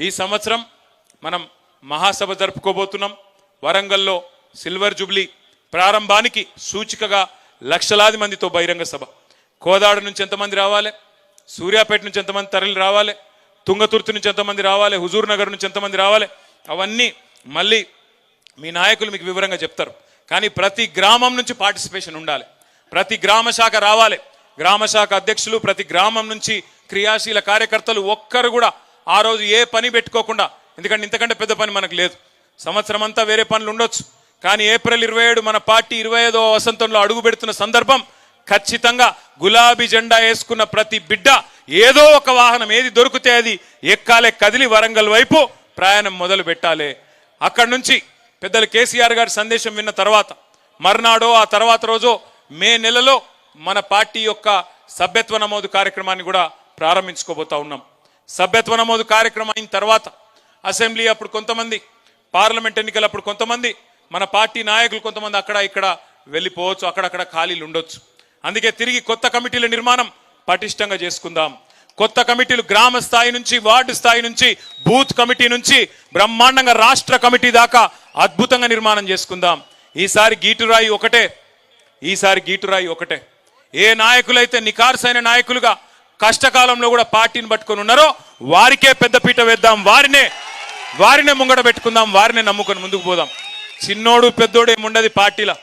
ఈ సంవత్సరం మనం మహాసభ జరుపుకోబోతున్నాం. వరంగల్లో సిల్వర్ జూబ్లీ ప్రారంభానికి సూచికగా లక్షలాది మందితో బహిరంగ సభ. కోదాడ నుంచి ఎంతమంది రావాలి? సూర్యాపేట నుంచి ఎంతమంది తరలి రావాలి? తుంగతుర్తి నుంచి ఎంతమంది రావాలి? హుజూర్ నగర్ నుంచి ఎంతమంది రావాలి? అవన్నీ మళ్ళీ మీ నాయకులు మీకు వివరంగా చెప్తారు. కానీ ప్రతి గ్రామం నుంచి పార్టిసిపేషన్ ఉండాలి. ప్రతి గ్రామ శాఖ రావాలి. గ్రామ శాఖ అధ్యక్షులు ప్రతి గ్రామం నుంచి క్రియాశీల కార్యకర్తలు ఒక్కరు కూడా ఆ రోజు ఏ పని పెట్టుకోకుండా ఎందుకంటే ఇంతకంటే పెద్ద పని మనకు లేదు. సంవత్సరం అంతా వేరే పనులు ఉండొచ్చు. కానీ ఏప్రిల్ ఇరవై ఏడు మన పార్టీ ఇరవై ఐదో వసంతంలో అడుగు పెడుతున్న సందర్భం ఖచ్చితంగా గులాబీ జెండా వేసుకున్న ప్రతి బిడ్డ ఏదో ఒక వాహనం ఏది దొరికితే అది ఎక్కాలే కదిలి వరంగల్ వైపు ప్రయాణం మొదలు పెట్టాలి. అక్కడి నుంచి పెద్దలు కేసీఆర్ గారి సందేశం విన్న తర్వాత మర్నాడో ఆ తర్వాత రోజో మే నెలలో మన పార్టీ యొక్క సభ్యత్వ నమోదు కార్యక్రమాన్ని కూడా ప్రారంభించుకోబోతా ఉన్నాం. సభ్యత్వ నమోదు కార్యక్రమం అయిన తర్వాత అసెంబ్లీ అప్పుడు కొంతమంది పార్లమెంట్ ఎన్నికలు అప్పుడు కొంతమంది మన పార్టీ నాయకులు కొంతమంది అక్కడ ఇక్కడ వెళ్ళిపోవచ్చు అక్కడక్కడ ఖాళీలు ఉండొచ్చు. అందుకే తిరిగి కొత్త కమిటీల నిర్మాణం పటిష్టంగా చేసుకుందాం. కొత్త కమిటీలు గ్రామ స్థాయి నుంచి వార్డు స్థాయి నుంచి బూత్ కమిటీ నుంచి బ్రహ్మాండంగా రాష్ట్ర కమిటీ దాకా అద్భుతంగా నిర్మాణం చేసుకుందాం. ఈసారి గీటురాయి ఒకటే ఈసారి గీటురాయి ఒకటే. ఏ నాయకులైతే నికార్సైన నాయకులుగా కష్టకాలంలో కూడా పార్టీని పట్టుకొని ఉన్నారో వారికే పెద్దపీట వేద్దాం వారినే వారినే ముంగడ పెట్టుకుందాం వారినే నమ్ముకొని ముందుకు పోదాం. చిన్నోడు పెద్దోడు ఏముండదు పార్టీలో.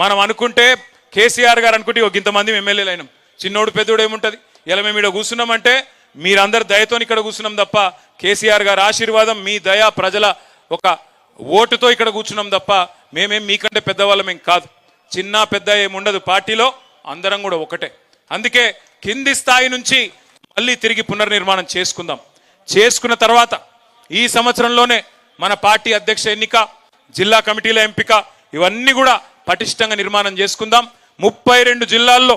మనం అనుకుంటే కేసీఆర్ గారు అనుకుంటే ఒక ఇంతమంది ఎమ్మెల్యేలు అయినాం. చిన్నోడు పెద్దోడు ఏముంటుంది ఇలా మేము ఇక్కడ కూర్చున్నామంటే మీరందరు దయతో ఇక్కడ కూర్చున్నాం తప్ప కేసీఆర్ గారి ఆశీర్వాదం మీ దయ ప్రజల ఒక ఓటుతో ఇక్కడ కూర్చున్నాం తప్ప మేమేం మీకంటే పెద్దవాళ్ళమేం కాదు. చిన్న పెద్ద ఏముండదు పార్టీలో అందరం కూడా ఒకటే. అందుకే కింది స్థాయి నుంచి మళ్ళీ తిరిగి పునర్నిర్మాణం చేసుకుందాం. చేసుకున్న తర్వాత ఈ సంవత్సరంలోనే మన పార్టీ అధ్యక్ష ఎన్నిక జిల్లా కమిటీల ఎంపిక ఇవన్నీ కూడా పటిష్టంగా నిర్మాణం చేసుకుందాం. ముప్పై రెండు జిల్లాల్లో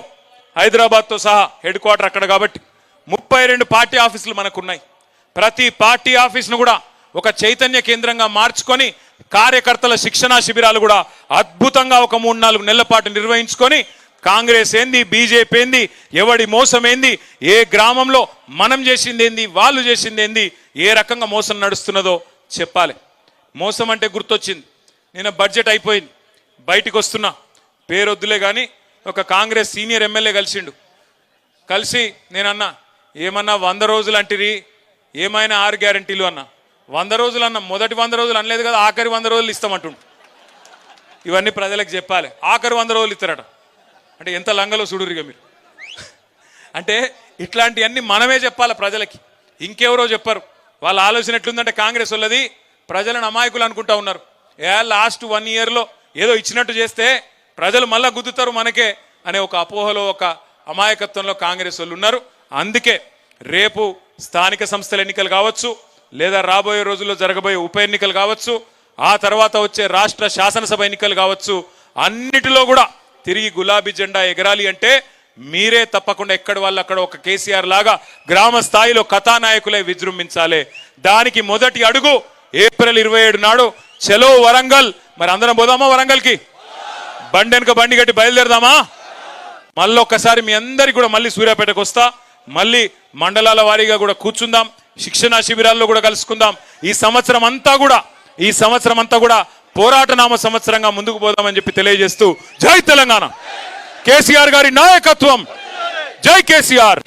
హైదరాబాద్తో సహా హెడ్ క్వార్టర్ అక్కడ కాబట్టి ముప్పై రెండు పార్టీ ఆఫీసులు మనకున్నాయి. ప్రతి పార్టీ ఆఫీస్ను కూడా ఒక చైతన్య కేంద్రంగా మార్చుకొని కార్యకర్తల శిక్షణా శిబిరాలు కూడా అద్భుతంగా ఒక మూడు నాలుగు నెలల పాటు నిర్వహించుకొని కాంగ్రెస్ ఏంది బీజేపీ ఏంది ఎవడి మోసం ఏంది ఏ గ్రామంలో మనం చేసింది ఏంది వాళ్ళు చేసింది ఏంది ఏ రకంగా మోసం నడుస్తున్నదో చెప్పాలి. మోసం అంటే గుర్తొచ్చింది. నేను బడ్జెట్ అయిపోయింది. బయటికి వస్తున్నా. పేరొద్దులే కానీ ఒక కాంగ్రెస్ సీనియర్ ఎమ్మెల్యే కలిసిండు. కలిసి నేనన్నా ఏమన్నా వంద రోజులు అంటిరి? ఏమైనా ఆరు గ్యారంటీలు అన్నా? వంద రోజులు అన్న మొదటి వంద రోజులు అనలేదు కదా ఆఖరి వంద రోజులు ఇస్తామంటుండు. ఇవన్నీ ప్రజలకు చెప్పాలి. ఆఖరి వంద రోజులు ఇస్తారట. అంటే ఎంత లంగలో చూడురుగా మీరు? అంటే ఇట్లాంటివన్నీ మనమే చెప్పాలి ప్రజలకి. ఇంకెవరో చెప్పరు. వాళ్ళ ఆలోచన ఎట్లుందంటే కాంగ్రెస్ వాళ్ళది ప్రజలను అమాయకులు అనుకుంటా ఉన్నారు. ఏ లాస్ట్ వన్ ఇయర్లో ఏదో ఇచ్చినట్టు చేస్తే ప్రజలు మళ్ళా గుద్దుతారు మనకే అనే ఒక అపోహలో ఒక అమాయకత్వంలో కాంగ్రెస్ వాళ్ళు ఉన్నారు. అందుకే రేపు స్థానిక సంస్థల ఎన్నికలు కావచ్చు లేదా రాబోయే రోజుల్లో జరగబోయే ఉప ఎన్నికలు కావచ్చు ఆ తర్వాత వచ్చే రాష్ట్ర శాసనసభ ఎన్నికలు కావచ్చు అన్నిటిలో కూడా తిరిగి గులాబీ జెండా ఎగరాలి అంటే మీరే తప్పకుండా ఎక్కడ వాళ్ళు అక్కడ ఒక కేసీఆర్ లాగా గ్రామ స్థాయిలో కథానాయకులే విజృంభించాలి. దానికి మొదటి అడుగు ఏప్రిల్ ఇరవై ఏడు నాడు చలో వరంగల్. మరి అందరం పోదామా వరంగల్కి? బండి వెనుక బండి కట్టి బయలుదేరదామా? మళ్ళీ ఒక్కసారి మీ అందరికి కూడా మళ్ళీ సూర్యాపేటకు వస్తా. మళ్ళీ మండలాల వారీగా కూడా కూర్చుందాం. శిక్షణా శిబిరాల్లో కూడా కలుసుకుందాం. ఈ సంవత్సరం అంతా కూడా ఈ సంవత్సరం అంతా కూడా పోరాట నామ సంవత్సరంగా ముందుకు పోదామని చెప్పి తెలియజేస్తూ జై తెలంగాణ. కేసీఆర్ గారి నాయకత్వం. జై కేసీఆర్ కేసీఆర్.